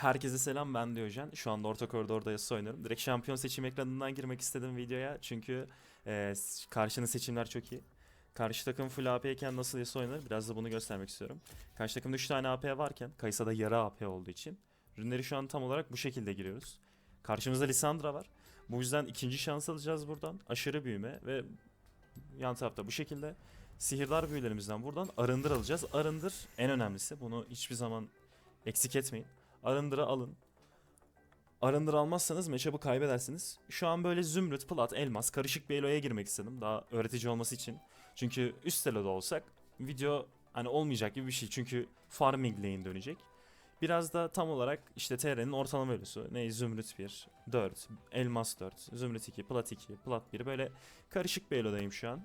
Herkese selam ben Diyojen. Şu anda orta koridorda Yasuo oynuyorum. Direkt şampiyon seçim ekranından girmek istedim videoya. Çünkü e, karşının seçimler çok iyi. Karşı takım full AP nasıl Yasuo oynanır biraz da bunu göstermek istiyorum. Karşı takımda 3 tane AP varken Kayısa'da yarı AP olduğu için ürünleri şu an tam olarak bu şekilde giriyoruz. Karşımızda Lissandra var. Bu yüzden ikinci şans alacağız buradan. Aşırı büyüme ve yan tarafta bu şekilde sihirdar büyülerimizden buradan arındır alacağız. Arındır en önemlisi. Bunu hiçbir zaman eksik etmeyin. Arındır'ı alın. Arındır almazsanız matchup'ı kaybedersiniz. Şu an böyle zümrüt, plat, elmas, karışık bir eloya girmek istedim. Daha öğretici olması için. Çünkü üst eloda olsak video hani olmayacak gibi bir şey. Çünkü farming lane dönecek. Biraz da tam olarak işte TR'nin ortalama elosu. Ne zümrüt 1, 4, elmas 4, zümrüt 2, plat 2, plat 1 böyle karışık bir elodayım şu an.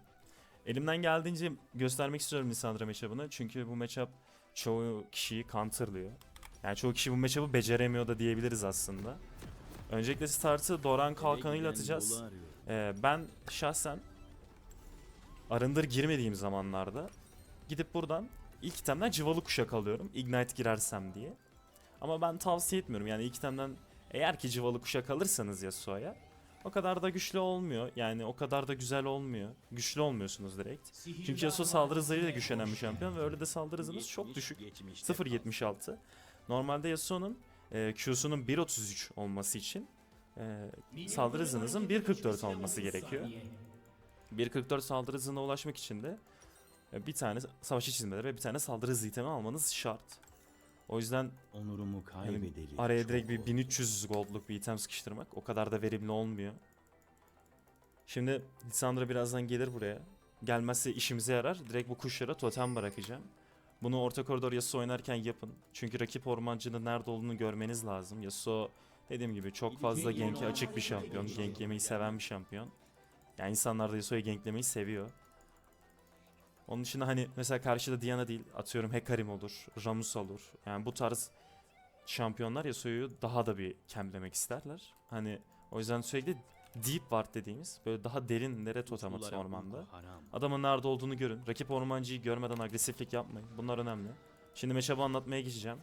Elimden geldiğince göstermek istiyorum Lissandra matchup'ını. Çünkü bu matchup çoğu kişiyi counterlıyor. Yani çoğu kişi bu matchup'ı beceremiyor da diyebiliriz aslında. Öncelikle startı Doran kalkanıyla atacağız. Ee, ben şahsen arındır girmediğim zamanlarda gidip buradan ilk itemden cıvalı kuşak alıyorum. Ignite girersem diye. Ama ben tavsiye etmiyorum. Yani ilk itemden eğer ki cıvalı kuşak alırsanız Yasuo'ya o kadar da güçlü olmuyor. Yani o kadar da güzel olmuyor. Güçlü olmuyorsunuz direkt. Çünkü Yasuo saldırı hızıyla güçlenen bir şampiyon ve öyle de saldırı hızımız çok düşük. 0.76. Normalde Yasuo'nun e, Q'sunun 1.33 olması için e, saldırı hızınızın 1.44 olması gerekiyor. 1.44 saldırı hızına ulaşmak için de e, bir tane savaşçı çizmeleri ve bir tane saldırı hızı itemi almanız şart. O yüzden Onurumu yani kaybedeli. araya direkt bir oldu. 1300 gold'luk bir item sıkıştırmak o kadar da verimli olmuyor. Şimdi Lissandra birazdan gelir buraya. Gelmezse işimize yarar. Direkt bu kuşlara totem bırakacağım. Bunu orta koridor Yasuo oynarken yapın. Çünkü rakip ormancının nerede olduğunu görmeniz lazım. Yasuo dediğim gibi çok fazla gank'e açık bir şampiyon. Gank yemeyi seven bir şampiyon. Yani insanlar da Yasuo'yu ganklemeyi seviyor. Onun dışında hani mesela karşıda Diana değil atıyorum Hekarim olur, Ramus olur. Yani bu tarz şampiyonlar Yasuo'yu daha da bir kemplemek isterler. Hani o yüzden sürekli deep ward dediğimiz böyle daha derinlere totem atın Sulara ormanda. Adamın nerede olduğunu görün. Rakip ormancıyı görmeden agresiflik yapmayın. Bunlar önemli. Şimdi matchup'ı anlatmaya geçeceğim.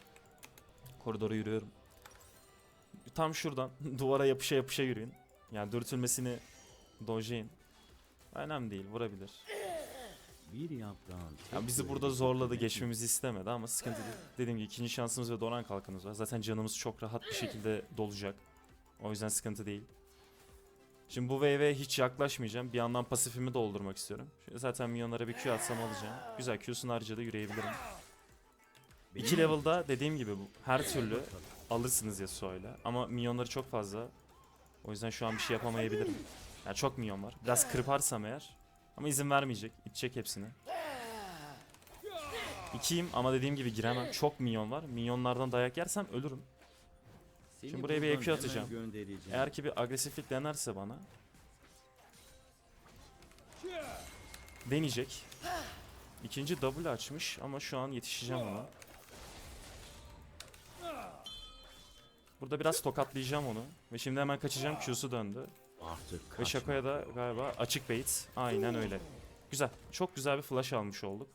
Koridora yürüyorum. Tam şuradan duvara yapışa yapışa yürüyün. Yani dürtülmesini dojlayın. Önemli değil vurabilir. Bir yaprağın Ya bizi burada zorladı geçmemizi istemedi ama sıkıntı değil. Dediğim gibi ikinci şansımız ve donan kalkanımız var. Zaten canımız çok rahat bir şekilde dolacak. O yüzden sıkıntı değil. Şimdi bu wave'e hiç yaklaşmayacağım. Bir yandan pasifimi doldurmak istiyorum. Şöyle zaten milyonlara bir Q atsam alacağım. Güzel Q'sunu harcadı yürüyebilirim. 2 level'da dediğim gibi her türlü alırsınız Yasuo'yla. Ama milyonları çok fazla. O yüzden şu an bir şey yapamayabilirim. Yani çok milyon var. Biraz kırparsam eğer. Ama izin vermeyecek. İtecek hepsini. İkiyim ama dediğim gibi giremem. Çok milyon var. Milyonlardan dayak yersem ölürüm. Şimdi buraya bir EQ atacağım. Eğer ki bir agresiflik denerse bana. Deneyecek. İkinci double açmış ama şu an yetişeceğim ona. Burada biraz tokatlayacağım onu. Ve şimdi hemen kaçacağım Q'su döndü. Artık Ve. Shaco'ya da galiba açık bait. Aynen öyle. Güzel. Çok güzel bir flash almış olduk.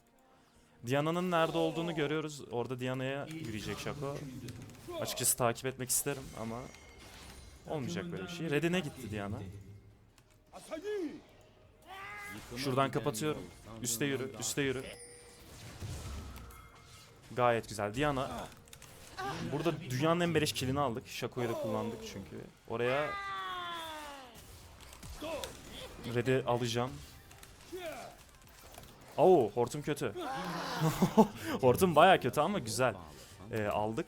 Diana'nın nerede olduğunu görüyoruz. Orada Diana'ya yürüyecek Shaco. Açıkçası takip etmek isterim ama olmayacak böyle bir şey. Red'ine gitti Diana. Şuradan kapatıyorum. Üste yürü, üste yürü. Gayet güzel. Diana Burada dünyanın en beleş killini aldık. Shaco'yu da kullandık çünkü. Oraya Red'i alacağım. Oo, hortum kötü. hortum baya kötü ama güzel. Ee, aldık.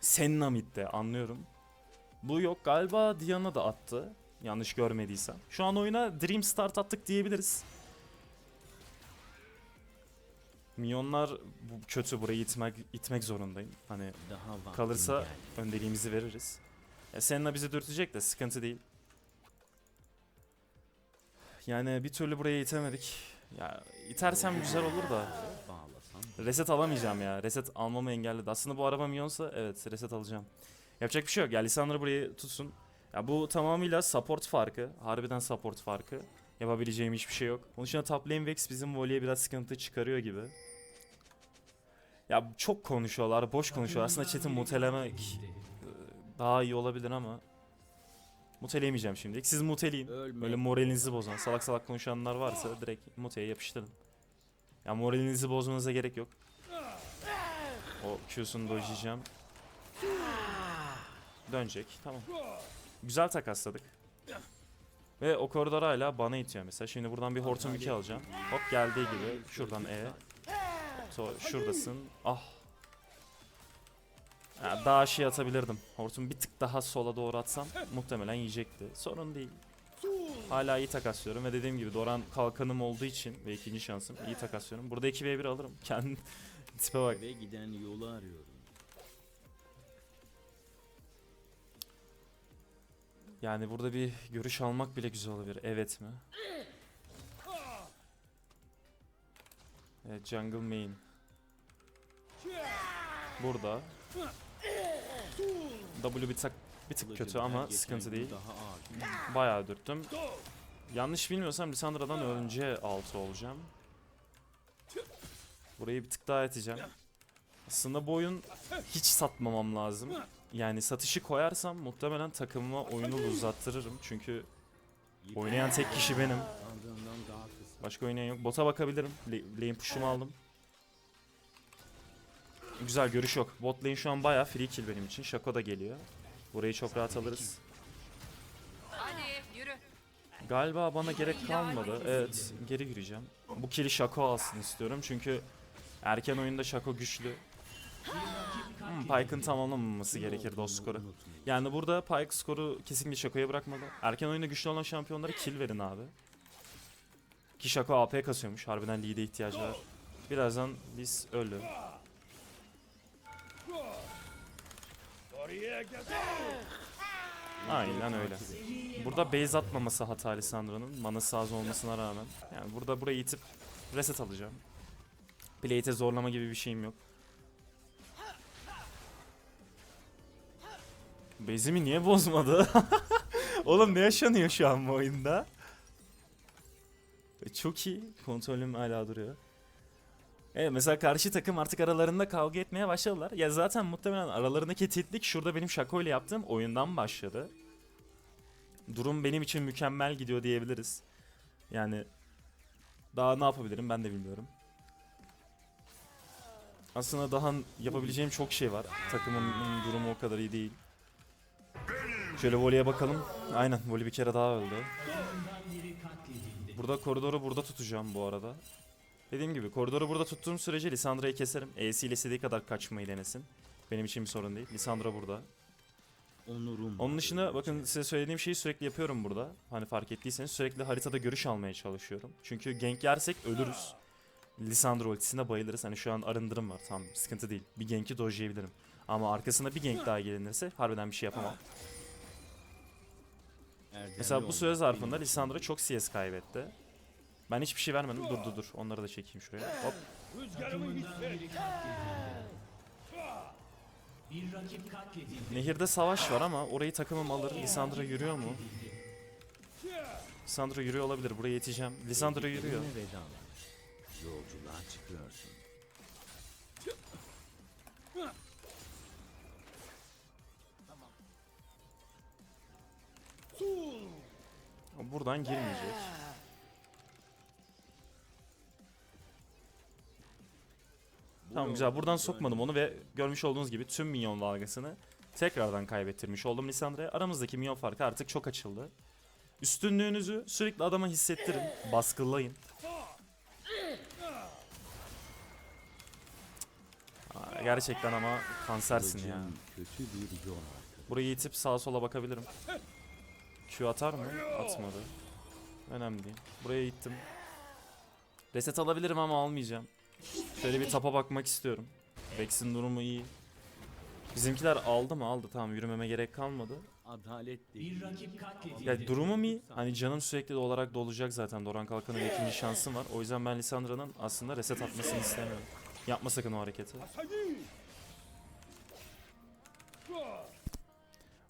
Senna midde anlıyorum. Bu yok galiba Diana da attı. Yanlış görmediysem. Şu an oyuna Dream Start attık diyebiliriz. Milyonlar bu kötü burayı itmek itmek zorundayım. Hani Daha kalırsa geldi. öndeliğimizi veririz. Ya Senna bizi dürtecek de sıkıntı değil. Yani bir türlü buraya itemedik. Ya itersem güzel olur da Reset alamayacağım ya. Reset almamı engelledi. Aslında bu araba milyonsa evet reset alacağım. Yapacak bir şey yok. Ya Lisandro burayı tutsun. Ya bu tamamıyla support farkı. Harbiden support farkı. Yapabileceğim hiçbir şey yok. Onun dışında top lane Vex bizim voleye biraz sıkıntı çıkarıyor gibi. Ya çok konuşuyorlar, boş konuşuyorlar. Aslında chat'i mutelemek e, daha iyi olabilir ama muteleyemeyeceğim şimdilik. Siz muteleyin. Böyle moralinizi bozan, salak salak konuşanlar varsa direkt muteye yapıştırın. Ya moralinizi bozmanıza gerek yok. O Q'sunu dojeyeceğim. Dönecek. Tamam. Güzel takasladık. Ve o koridor hala bana itiyor mesela. Şimdi buradan bir Hortum 2 alacağım. Hop geldiği gibi şuradan E. So, şuradasın. Ah. Ya daha şey atabilirdim. Hortum bir tık daha sola doğru atsam muhtemelen yiyecekti. Sorun değil. Hala iyi takaslıyorum ve dediğim gibi Doran kalkanım olduğu için ve ikinci şansım iyi takaslıyorum. Burada 2v1 alırım. Kendi tipe bak. Eve giden yolu arıyorum. Yani burada bir görüş almak bile güzel olabilir. Evet mi? Evet, jungle main. Burada. W bir tık, bir tık kötü ama sıkıntı değil. Bayağı dürttüm. Yanlış bilmiyorsam Lissandra'dan önce 6 olacağım. Burayı bir tık daha iteceğim. Aslında bu oyun hiç satmamam lazım. Yani satışı koyarsam muhtemelen takımıma oyunu uzattırırım. Çünkü oynayan tek kişi benim. Başka oynayan yok. Bota bakabilirim. Lane push'umu aldım. Güzel görüş yok. Bot lane şu an bayağı free kill benim için. Shaco da geliyor. Burayı çok rahat alırız. Hadi yürü. Galiba bana gerek kalmadı. Evet, geri gireceğim. Bu kill'i Shaco alsın istiyorum çünkü erken oyunda Shaco güçlü. Hmm, Pyke'ın tamamlamaması gerekir o skoru. Yani burada Pyke skoru kesinlikle Shaco'ya bırakmalı. Erken oyunda güçlü olan şampiyonlara kill verin abi. Ki Shaco AP kasıyormuş. Harbiden lead'e ihtiyacı var. Birazdan biz ölü. Aynen öyle. Burada base atmaması hata Lissandra'nın. Manası az olmasına rağmen. Yani burada burayı itip reset alacağım. Plate'e zorlama gibi bir şeyim yok. Base'imi niye bozmadı? Oğlum ne yaşanıyor şu an bu oyunda? Çok iyi. Kontrolüm hala duruyor. Evet mesela karşı takım artık aralarında kavga etmeye başladılar. Ya zaten muhtemelen aralarındaki titlik şurada benim Şako ile yaptığım oyundan başladı. Durum benim için mükemmel gidiyor diyebiliriz. Yani daha ne yapabilirim ben de bilmiyorum. Aslında daha yapabileceğim çok şey var. Takımın durumu o kadar iyi değil. Şöyle voleye bakalım. Aynen voley bir kere daha öldü. Burada koridoru burada tutacağım bu arada. Dediğim gibi koridoru burada tuttuğum sürece Lisandra'yı keserim. E'si ile istediği kadar kaçmayı denesin. Benim için bir sorun değil. Lisandra burada. Onurum. Onun dışında bakın size söylediğim şeyi sürekli yapıyorum burada. Hani fark ettiyseniz sürekli haritada görüş almaya çalışıyorum. Çünkü gank yersek ölürüz. Lisandra ultisine bayılırız. Hani şu an arındırım var tamam sıkıntı değil. Bir gank'i dojlayabilirim. Ama arkasına bir gank daha gelinirse harbiden bir şey yapamam. Erdemli Mesela bu süre zarfında benim Lisandra çok CS kaybetti. Ben hiçbir şey vermedim. Dur dur dur. Onları da çekeyim şuraya. Hop. Nehirde savaş var ama orayı takımım alır. Lisandra yürüyor mu? Lisandra yürüyor olabilir. Buraya yeteceğim. Lisandra yürüyor. Yolculuğa çıkıyorsun. Buradan girmeyecek. Tamam güzel. Buradan sokmadım onu ve görmüş olduğunuz gibi tüm minyon dalgasını tekrardan kaybettirmiş oldum Lisandra'ya. Aramızdaki minyon farkı artık çok açıldı. Üstünlüğünüzü sürekli adama hissettirin. Baskılayın. Aa, Gerçekten ama kansersin ya. Burayı itip sağa sola bakabilirim. Q atar mı? Atmadı. Önemli değil. Buraya ittim. Reset alabilirim ama almayacağım. Şöyle bir tapa bakmak istiyorum. Rex'in durumu iyi. Bizimkiler aldı mı? Aldı. Tamam yürümeme gerek kalmadı. Adalet değil. Bir rakip Ya durumum iyi. Hani canım sürekli de olarak dolacak zaten. Doran Kalkan'ın ikinci şansım var. O yüzden ben Lissandra'nın aslında reset atmasını istemiyorum. Yapma sakın o hareketi.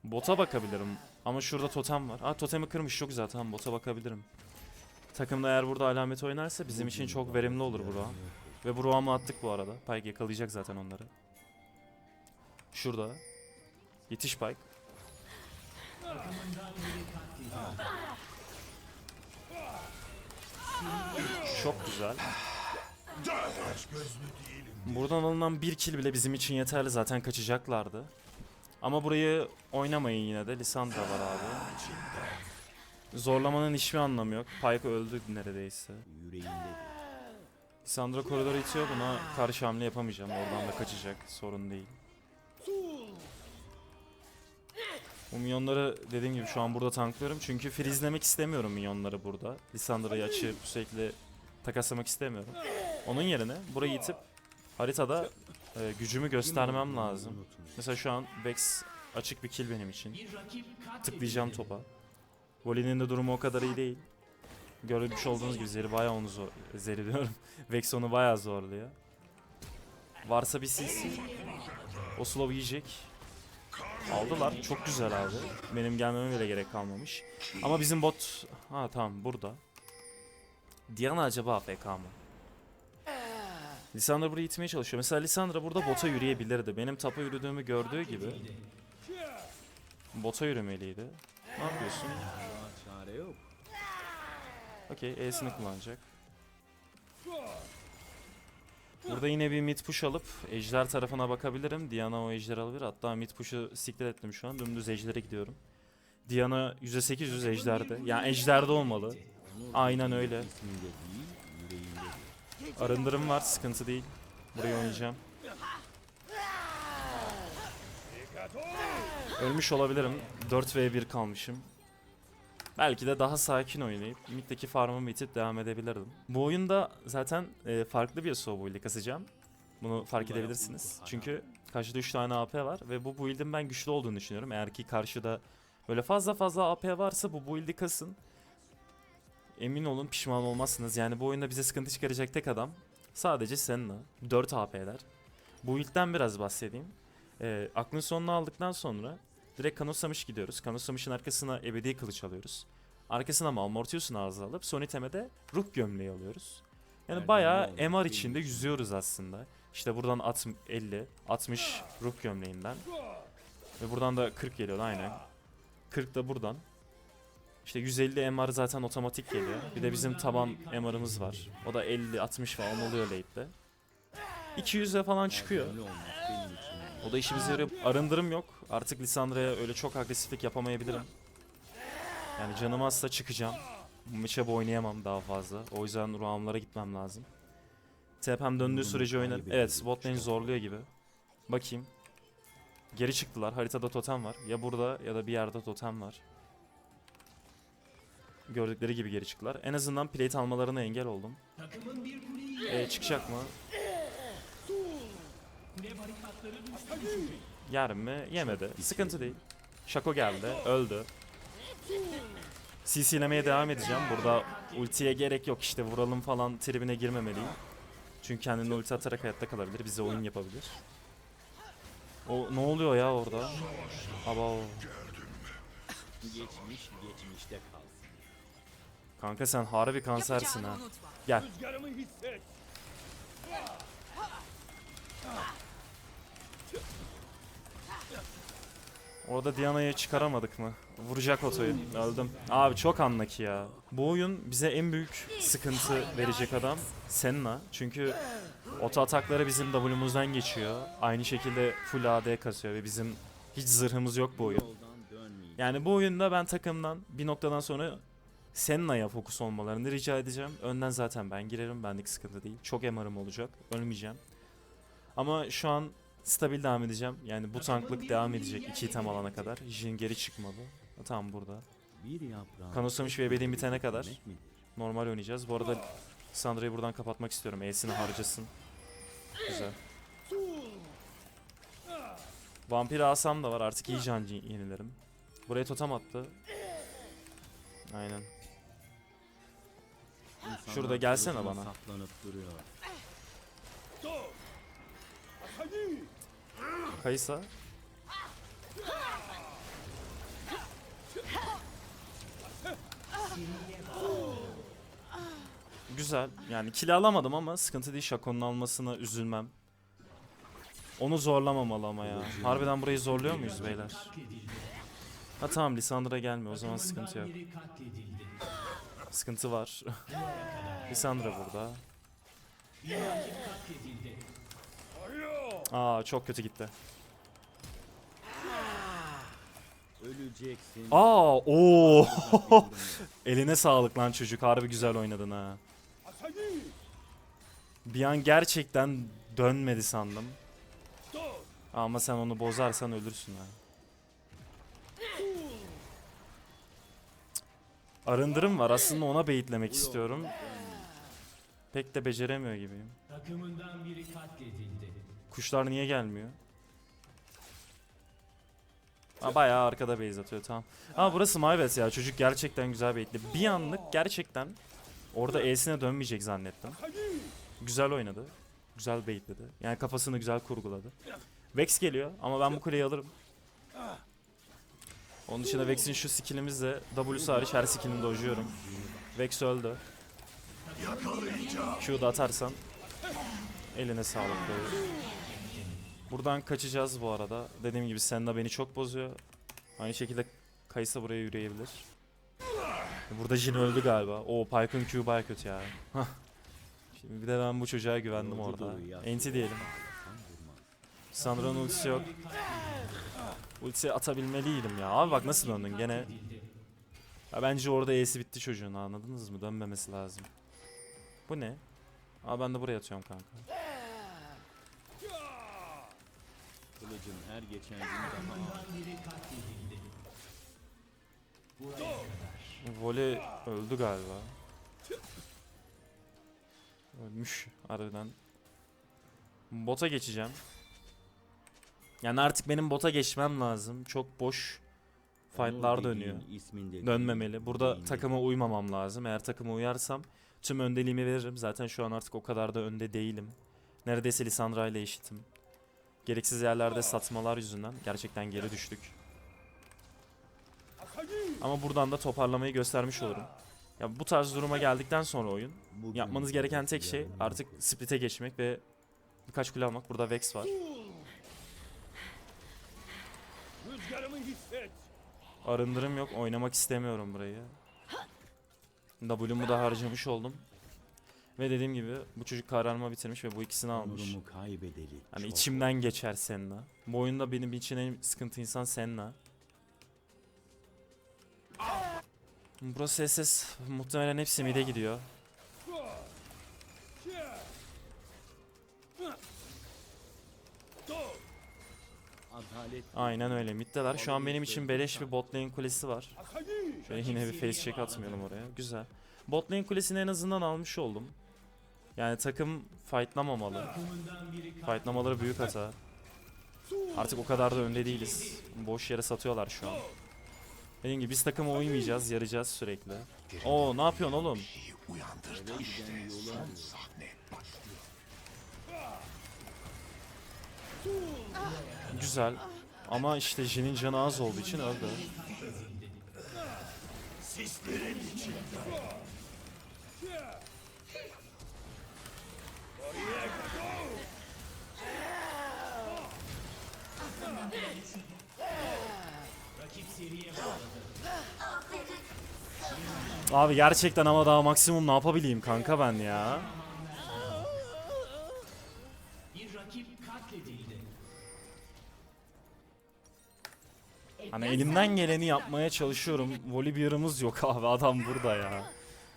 Bota bakabilirim. Ama şurada totem var. Aa totemi kırmış çok güzel tamam bota bakabilirim. Takımda eğer burada alamet oynarsa bizim için çok verimli olur bura. Ve bu Ruam'ı attık bu arada. Pike yakalayacak zaten onları. Şurada. Yetiş Pike. Çok güzel. Buradan alınan bir kill bile bizim için yeterli zaten kaçacaklardı. Ama burayı oynamayın yine de. Lissandra var abi. Zorlamanın hiçbir anlamı yok. Pike öldü neredeyse. Yüreğindedir. Lissandra koridoru itiyor. Buna karşı hamle yapamayacağım. Oradan da kaçacak. Sorun değil. Bu minyonları dediğim gibi şu an burada tanklıyorum. Çünkü freezelemek istemiyorum minyonları burada. Lissandra'yı açıp sürekli takaslamak istemiyorum. Onun yerine burayı itip haritada e, gücümü göstermem lazım. Mesela şu an Vex açık bir kill benim için. Tıklayacağım topa. Voli'nin de durumu o kadar iyi değil. Görmüş olduğunuz gibi Zeri bayağı onu zor... Zeri diyorum. Vex onu bayağı zorluyor. Varsa bir CC. O slow yiyecek. Aldılar. Çok güzel abi. Benim gelmeme bile gerek kalmamış. Ama bizim bot... Ha tamam burada. Diana acaba AFK mı? Lisandra burayı itmeye çalışıyor. Mesela Lisandra burada bota yürüyebilirdi. Benim tapa yürüdüğümü gördüğü gibi bota yürümeliydi. Ne yapıyorsun? Okey, E'sini kullanacak. Burada yine bir mid push alıp ejder tarafına bakabilirim. Diana o ejderi alabilir. Hatta mid push'u siktir ettim şu an. Dümdüz ejdere gidiyorum. Diana %800 ejderde. Yani ejderde olmalı. Aynen öyle. Arındırım var, sıkıntı değil. Burayı oynayacağım. Ölmüş olabilirim. 4v1 kalmışım. Belki de daha sakin oynayıp middeki farmımı bitip devam edebilirdim. Bu oyunda zaten e, farklı bir Yasuo build'i kasacağım. Bunu fark edebilirsiniz. Çünkü karşıda 3 tane AP var ve bu build'in ben güçlü olduğunu düşünüyorum. Eğer ki karşıda böyle fazla fazla AP varsa bu build'i kasın. Emin olun pişman olmazsınız. Yani bu oyunda bize sıkıntı çıkaracak tek adam sadece Senna. 4 AP'ler. Bu build'den biraz bahsedeyim. Ee, aklın sonunu aldıktan sonra direkt Kanosamış gidiyoruz. Kanosamış'ın arkasına ebedi kılıç alıyoruz. Arkasına Malmortius'un ağzı alıp son iteme de ruh gömleği alıyoruz. Yani Her bayağı olmaz MR içinde yüzüyoruz aslında. İşte buradan at 50, 60 ruh gömleğinden. Ve buradan da 40 geliyor aynen. 40 da buradan. İşte 150 MR zaten otomatik geliyor. Bir de bizim taban MR'ımız var. O da 50-60 falan oluyor late'de. 200'e falan çıkıyor. Öyle olmak benim için. O da işimize yarıyor. Arındırım yok. Artık Lisandra'ya öyle çok agresiflik yapamayabilirim. Yani canım azsa çıkacağım. Bu matchup'ı oynayamam daha fazla. O yüzden Ruam'lara gitmem lazım. TP'm döndüğü sürece oynarım. Evet bot lane zorluyor gibi. Bakayım. Geri çıktılar. Haritada totem var. Ya burada ya da bir yerde totem var. Gördükleri gibi geri çıktılar. En azından plate almalarına engel oldum. E, çıkacak mı? Yer mi? Yemedi. Sıkıntı değil. Şako geldi. Öldü. CC'lemeye devam edeceğim. Burada ultiye gerek yok işte vuralım falan tribine girmemeliyim. Çünkü kendini ulti atarak hayatta kalabilir. Bize oyun yapabilir. O ne oluyor ya orada? Aba o. Geçmiş geçmişte kalsın. Kanka sen harbi kansersin ha. Gel. Orada Diana'yı çıkaramadık mı? Vuracak otoyu. Öldüm. Abi çok anlaki ya. Bu oyun bize en büyük sıkıntı verecek adam Senna. Çünkü oto atakları bizim W'muzdan geçiyor. Aynı şekilde full AD kasıyor ve bizim hiç zırhımız yok bu oyun. Yani bu oyunda ben takımdan bir noktadan sonra Senna'ya fokus olmalarını rica edeceğim. Önden zaten ben girerim. Benlik sıkıntı değil. Çok MR'ım olacak. Ölmeyeceğim. Ama şu an stabil devam edeceğim. Yani bu tanklık devam edecek iki item alana kadar. Jin geri çıkmadı. Tam burada. Kanosamış ve ebediğin bitene kadar. Normal oynayacağız. Bu arada Sandra'yı buradan kapatmak istiyorum. E'sini harcasın. Güzel. Vampir asam da var. Artık iyi can yenilerim. Buraya totem attı. Aynen. İnsanlar Şurada gelsene bana. Saplanıp duruyor. Kaysa. Güzel. Yani kill alamadım ama sıkıntı değil. Şako'nun almasına üzülmem. Onu zorlamamalı ama ya. Harbiden burayı zorluyor muyuz beyler? Ha tamam Lisandra gelmiyor o zaman sıkıntı yok. Sıkıntı var. Lisandra burada. Aa çok kötü gitti. Öleceksin. Aa o Eline sağlık lan çocuk. Harbi güzel oynadın ha. Bir an gerçekten dönmedi sandım. Ama sen onu bozarsan ölürsün ha. Arındırım var. Aslında ona beyitlemek istiyorum. Pek de beceremiyor gibiyim. Takımından biri katledildi. Kuşlar niye gelmiyor? Aa, bayağı arkada base atıyor tamam. Ama burası Maybet ya çocuk gerçekten güzel baitli. Bir anlık gerçekten orada E'sine dönmeyecek zannettim. Güzel oynadı. Güzel baitledi. Yani kafasını güzel kurguladı. Vex geliyor ama ben bu kuleyi alırım. Onun dışında Vex'in şu skillimizle W'su hariç her skillini dojuyorum. Vex öldü. Q'da atarsan eline sağlık böyle. Buradan kaçacağız bu arada. Dediğim gibi Senna beni çok bozuyor. Aynı şekilde Kaysa buraya yürüyebilir. Burada Jin öldü galiba. O Pyke'ın Q baya kötü ya. Hah. Şimdi bir de ben bu çocuğa güvendim orada. Enti diyelim. Sandra'nın ultisi yok. Ulti atabilmeliydim ya. Abi bak nasıl döndün gene. Ya bence orada E'si bitti çocuğun anladınız mı? Dönmemesi lazım. Bu ne? Aa ben de buraya atıyorum kanka. Kılıcın her geçen gün daha ağır. Vole öldü galiba. Ölmüş harbiden. Bota geçeceğim. Yani artık benim bota geçmem lazım. Çok boş fightlar dönüyor. Dönmemeli. Burada takıma uymamam lazım. Eğer takıma uyarsam tüm öndeliğimi veririm. Zaten şu an artık o kadar da önde değilim. Neredeyse Lisandra ile eşitim. Gereksiz yerlerde satmalar yüzünden gerçekten geri düştük. Ama buradan da toparlamayı göstermiş olurum. Ya bu tarz duruma geldikten sonra oyun yapmanız gereken tek şey artık split'e geçmek ve birkaç kule almak. Burada Vex var. Arındırım yok. Oynamak istemiyorum burayı. W'mu da harcamış oldum. Ve dediğim gibi bu çocuk kararma bitirmiş ve bu ikisini almış. Onurumu kaybedeli. Hani çok içimden geçer Senna. Bu oyunda benim için en sıkıntı insan Senna. Burası SS muhtemelen hepsi mid'e gidiyor. Aynen öyle middeler. Şu an benim için beleş bir bot lane kulesi var. Şöyle yine bir face check atmayalım oraya. Güzel. Bot lane kulesini en azından almış oldum. Yani takım fightlamamalı. Fightlamaları büyük hata. Artık o kadar da önde değiliz. Boş yere satıyorlar şu an. Dediğim gibi biz takıma uymayacağız, yarayacağız sürekli. Oo ne yapıyorsun oğlum? Güzel. Ama işte Jin'in canı az olduğu için öldü. Abi gerçekten ama daha maksimum ne yapabileyim kanka ben ya. Hani elimden geleni yapmaya çalışıyorum. Volibear'ımız yok abi adam burada ya.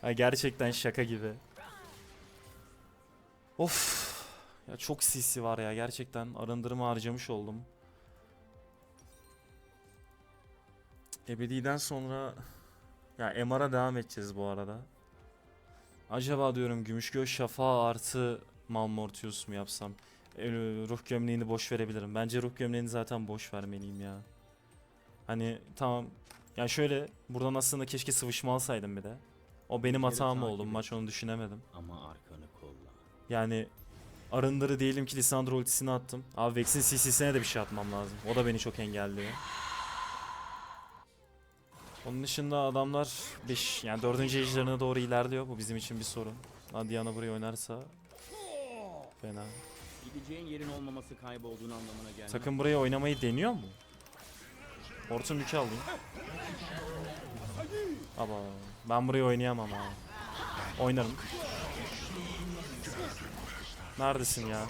Ha, gerçekten şaka gibi. Of. Ya çok CC var ya gerçekten arındırımı harcamış oldum. Ebedi'den sonra ya MR'a devam edeceğiz bu arada. Acaba diyorum Gümüşgöz Şafağı artı Malmortius mu yapsam? Ee, ruh gömleğini boş verebilirim. Bence ruh gömleğini zaten boş vermeliyim ya. Hani tamam. Ya şöyle buradan aslında keşke sıvışma alsaydım bir de. O benim hatam oldu. Maç onu düşünemedim. Ama arkanı kolla. Yani arındırı diyelim ki Lisandro ultisini attım. Abi Vex'in CC'sine de bir şey atmam lazım. O da beni çok engelliyor. Onun dışında adamlar 5 yani 4. ejderine doğru ilerliyor. Bu bizim için bir sorun. Lan Diana burayı oynarsa fena. Gideceğin yerin olmaması kaybolduğun anlamına gelmez. Takım burayı oynamayı deniyor mu? Hortum yükü alayım. Aba ben burayı oynayamam ha. Oynarım. Neredesin ya?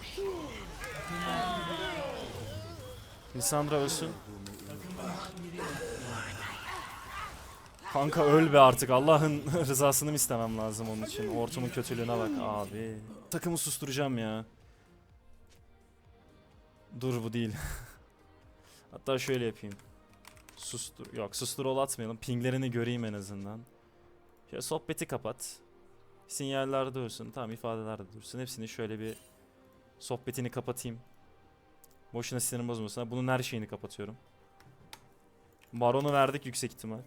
Lisandra ölsün. Kanka öl be artık. Allah'ın rızasını mı istemem lazım onun için? Hortumun kötülüğüne bak abi. Takımı susturacağım ya. Dur bu değil. Hatta şöyle yapayım. Sustur. Yok sustur ol atmayalım. Pinglerini göreyim en azından. Şöyle sohbeti kapat. Sinyaller dursun. Tamam ifadeler de dursun. Hepsini şöyle bir sohbetini kapatayım. Boşuna sinirim bozmasın. Bunun her şeyini kapatıyorum. Baron'u verdik yüksek ihtimal.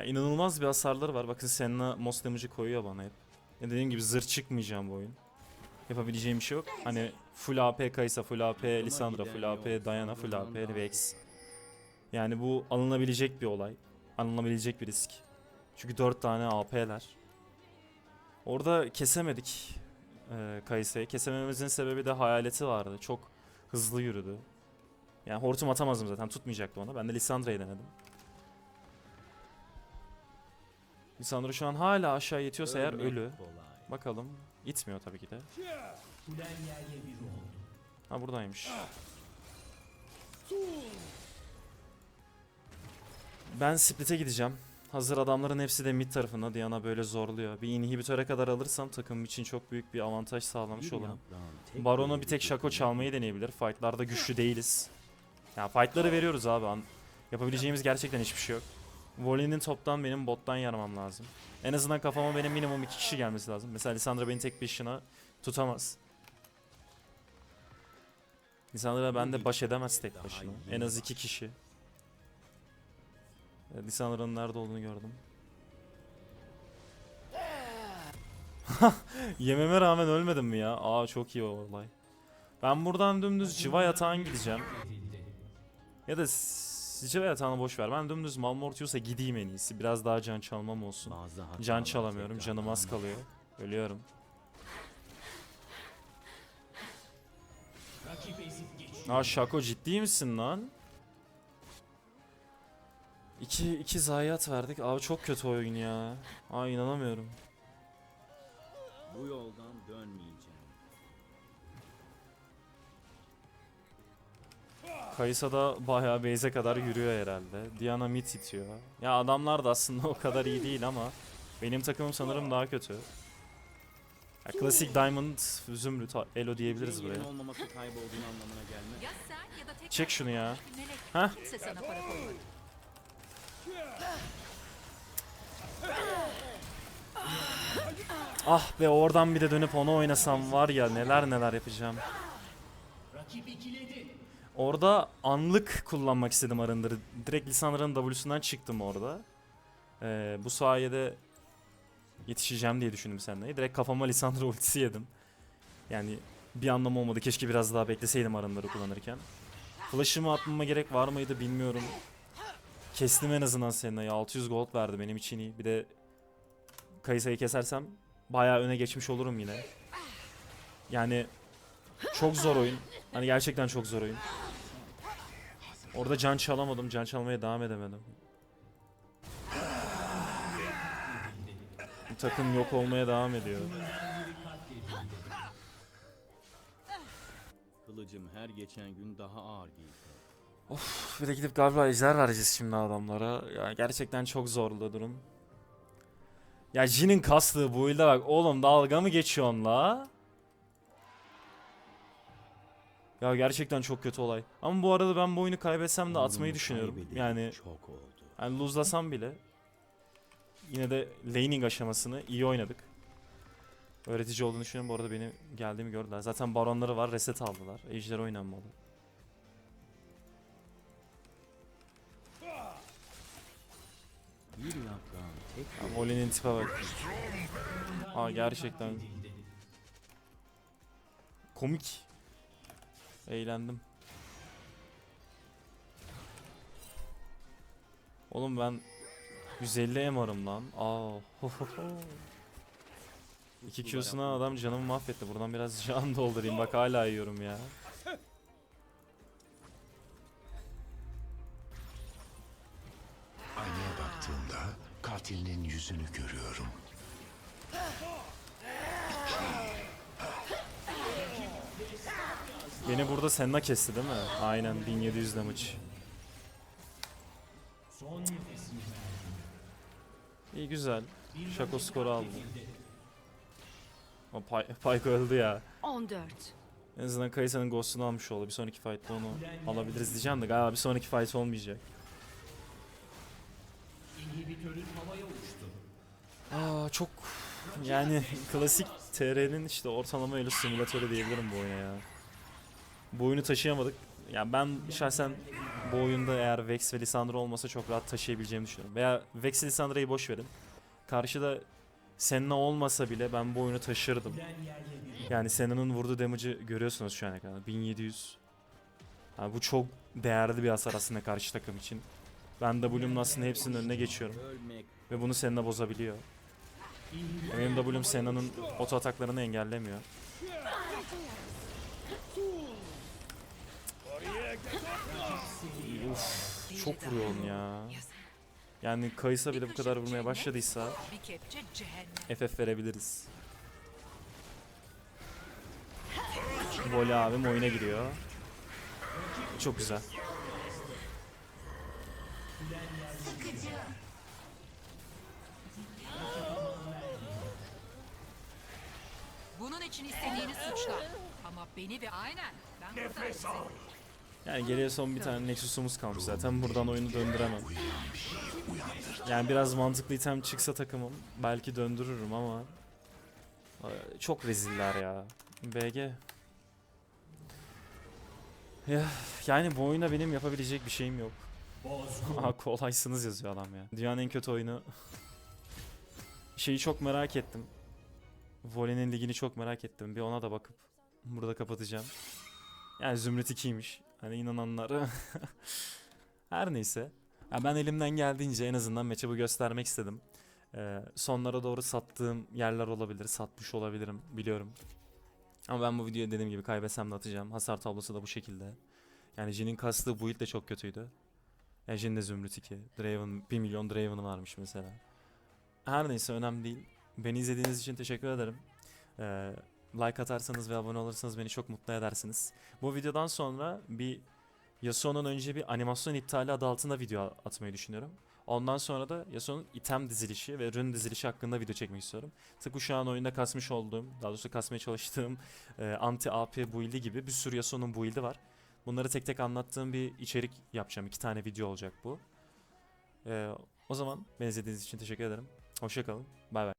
Ya inanılmaz bir hasarları var. Bakın Senna most damage'ı koyuyor bana hep. Ya dediğim gibi zırh çıkmayacağım bu oyun. Yapabileceğim bir şey yok. Hani full AP Kaysa, full AP Lissandra, full AP Diana, full AP Vex. Yani bu alınabilecek bir olay. Alınabilecek bir risk. Çünkü 4 tane AP'ler. Orada kesemedik e, Kayısa'yı. Kesemememizin sebebi de hayaleti vardı. Çok hızlı yürüdü. Yani hortum atamazdım zaten. Tutmayacaktı ona. Ben de Lissandra'yı denedim. Lissandra şu an hala aşağı yetiyorsa eğer ölü. Bakalım. İtmiyor tabii ki de. Ha buradaymış. Ben split'e gideceğim. Hazır adamların hepsi de mid tarafında Diana böyle zorluyor. Bir inhibitöre kadar alırsam takım için çok büyük bir avantaj sağlamış olurum. Baron'u bir tek götürmek. çalmayı deneyebilir. Fight'larda güçlü değiliz. Ya fight'ları veriyoruz abi. Yapabileceğimiz gerçekten hiçbir şey yok. Volley'nin toptan benim bottan yarmam lazım. En azından kafama benim minimum iki kişi gelmesi lazım. Mesela Lissandra beni tek başına tutamaz. Lissandra bende baş edemez tek başına. En az iki kişi. Evet, Lissandra'nın nerede olduğunu gördüm. Yememe rağmen ölmedim mi ya? Aa çok iyi o olay. Ben buradan dümdüz civa yatağın gideceğim. Ya da s- civa yatağını boş ver. Ben dümdüz Malmortius'a gideyim en iyisi. Biraz daha can çalmam olsun. Can çalamıyorum. Canım az kalıyor. Ölüyorum. Aa Şako ciddi misin lan? İki, iki zayiat verdik. Abi çok kötü oyun ya. Aa inanamıyorum. Bu yoldan dönmeyeceğim. Kaysa da bayağı base'e kadar yürüyor herhalde. Diana mid itiyor. Ya adamlar da aslında o kadar iyi değil ama benim takımım sanırım daha kötü. Ya klasik Diamond, Zümrüt, Elo diyebiliriz buraya. Çek şunu ya. Melek. Hah. Kimse sana para koymadı. Ah be oradan bir de dönüp onu oynasam var ya neler neler yapacağım. Rakip ikiledi. Orada anlık kullanmak istedim arındırı. Direkt Lissandra'nın W'sundan çıktım orada. Ee, bu sayede yetişeceğim diye düşündüm seninle. Direkt kafama Lissandra ultisi yedim. Yani bir anlamı olmadı. Keşke biraz daha bekleseydim arındırı kullanırken. Flash'ımı atmama gerek var mıydı bilmiyorum. Kestim en azından seninle. 600 gold verdi benim için iyi. Bir de Kayısa'yı kesersem bayağı öne geçmiş olurum yine. Yani çok zor oyun. Hani gerçekten çok zor oyun. Orada can çalamadım. Can çalmaya devam edemedim. Takım yok olmaya devam ediyor. Kılıcım her geçen gün daha ağır giydi. Bir de gidip galiba ejder vereceğiz şimdi adamlara. Yani gerçekten çok zorlu durum. Ya Jin'in kastığı bu ilde bak oğlum dalga mı geçiyorsun la? Ya gerçekten çok kötü olay. Ama bu arada ben bu oyunu kaybetsem de atmayı düşünüyorum. Yani çok oldu. Yani lose'lasam bile yine de laning aşamasını iyi oynadık. Öğretici olduğunu düşünüyorum. Bu arada benim geldiğimi gördüler. Zaten baronları var. Reset aldılar. Ejder oynanmalı. Bir yaprağın tek tipe bak. Aa gerçekten komik. Eğlendim. Oğlum ben 150 MR'ım lan. Aa. İki Q'suna adam canımı mahvetti. Buradan biraz can doldurayım. Bak hala yiyorum ya. Aynaya baktığımda katilinin yüzünü görüyorum. Beni burada Senna kesti değil mi? Aynen 1700 damage. İyi güzel. Şako skoru aldı. O Py- Pyke öldü ya. 14. En azından Kayısa'nın ghost'unu almış oldu. Bir sonraki fight'ta onu alabiliriz diyeceğim de galiba bir sonraki fight olmayacak. Aa çok yani klasik TR'nin işte ortalama elo simülatörü diyebilirim bu oyuna ya. Bu oyunu taşıyamadık. Yani ben şahsen bu oyunda eğer Vex ve Lissandra olmasa çok rahat taşıyabileceğimi düşünüyorum. Veya Vex Lissandra'yı boş verin. Karşıda Senna olmasa bile ben bu oyunu taşırdım. Yani Senna'nın vurduğu damage'ı görüyorsunuz şu ana kadar. 1700. Yani bu çok değerli bir hasar aslında karşı takım için. Ben W'mun aslında hepsinin önüne geçiyorum. Ve bunu Senna bozabiliyor. Benim W'm Senna'nın oto ataklarını engellemiyor. Uf, çok vuruyorum ya. Yani Kaysa bile bu kadar vurmaya başladıysa. FF verebiliriz. Voli abim oyuna giriyor. Çok güzel. Bunun için istediğini suçla. Ama beni ve aynen. Ben Nefes al. Yani geriye son bir tane Nexus'umuz kalmış zaten. Buradan oyunu döndüremem. Yani biraz mantıklı item çıksa takımım belki döndürürüm ama e, çok reziller ya. BG. Ya, yani bu oyuna benim yapabilecek bir şeyim yok. Aha kolaysınız yazıyor adam ya. Dünyanın en kötü oyunu. Şeyi çok merak ettim. Vole'nin ligini çok merak ettim. Bir ona da bakıp burada kapatacağım. Yani Zümrüt 2'ymiş. Hani inananlar. Her neyse. Ya ben elimden geldiğince en azından matchup'ı göstermek istedim. Ee, sonlara doğru sattığım yerler olabilir. Satmış olabilirim biliyorum. Ama ben bu videoyu dediğim gibi kaybetsem de atacağım. Hasar tablosu da bu şekilde. Yani Jin'in kastığı build de çok kötüydü. Ya Jin de Zümrüt 2. Draven 1 milyon Draven'ı varmış mesela. Her neyse önemli değil. Beni izlediğiniz için teşekkür ederim. Ee, like atarsanız ve abone olursanız beni çok mutlu edersiniz. Bu videodan sonra bir Yasuo'nun önce bir animasyon iptali adı altında video atmayı düşünüyorum. Ondan sonra da Yasuo'nun item dizilişi ve rune dizilişi hakkında video çekmek istiyorum. Tıpkı şu an oyunda kasmış olduğum, daha doğrusu kasmaya çalıştığım e, anti AP build'i gibi bir sürü Yasuo'nun build'i var. Bunları tek tek anlattığım bir içerik yapacağım. İki tane video olacak bu. Ee, o zaman beni izlediğiniz için teşekkür ederim. Hoşçakalın. Bay bay.